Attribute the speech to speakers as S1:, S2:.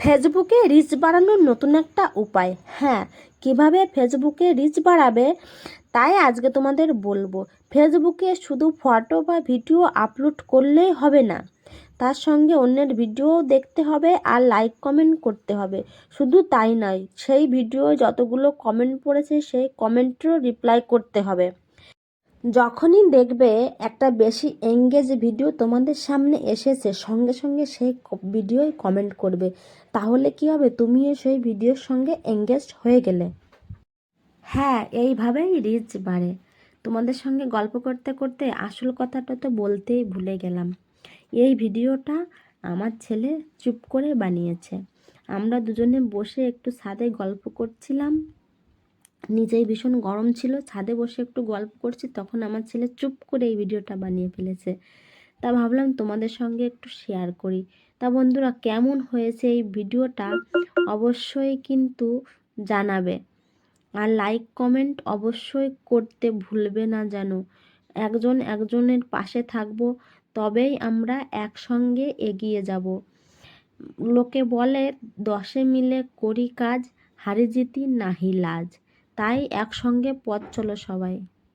S1: ফেসবুকে রিচ বাড়ানোর নতুন একটা উপায়। হ্যাঁ কীভাবে ফেসবুকে রিচ বাড়াবে তাই আজকে তোমাদের বলব। ফেসবুকে শুধু ফটো বা ভিডিও আপলোড করলেই হবে না, তার সঙ্গে অন্যের ভিডিও দেখতে হবে আর লাইক কমেন্ট করতে হবে। শুধু তাই নয়, সেই ভিডিও যতগুলো কমেন্ট পড়েছে সেই কমেন্টেরও রিপ্লাই করতে হবে। যখনই দেখবে একটা বেশি এঙ্গেজ ভিডিও তোমাদের সামনে এসেছে, সঙ্গে সঙ্গে সেই ভিডিওয় কমেন্ট করবে, তাহলে কি হবে? তুমিও সেই ভিডিওর সঙ্গে এঙ্গেজ হয়ে গেলে। হ্যাঁ এইভাবেই রিচ বাড়ে। তোমাদের সঙ্গে গল্প করতে করতে আসল কথাটা তো বলতেই ভুলে গেলাম। এই ভিডিওটা আমার ছেলে চুপ করে বানিয়েছে। আমরা দুজনে বসে একটু ছাদে গল্প করছিলাম। নিজেই ভীষণ গরম ছিল, ছাদে বসে একটু গল্প করছি, তখন আমার ছেলে চুপ করে এই ভিডিওটা বানিয়ে ফেলেছে। তা ভাবলাম তোমাদের সঙ্গে একটু শেয়ার করি। তা বন্ধুরা, কেমন হয়েছে এই ভিডিওটা অবশ্যই কিন্তু জানাবে। আর লাইক কমেন্ট অবশ্যই করতে ভুলবে না যেন। একজন একজনের পাশে থাকব, তবেই আমরা একসঙ্গে এগিয়ে যাব। লোকে বলে, দশে মিলে করি কাজ, হারি জিতি নাহি লাজ। তাই একসঙ্গে পথ চলো সবাই।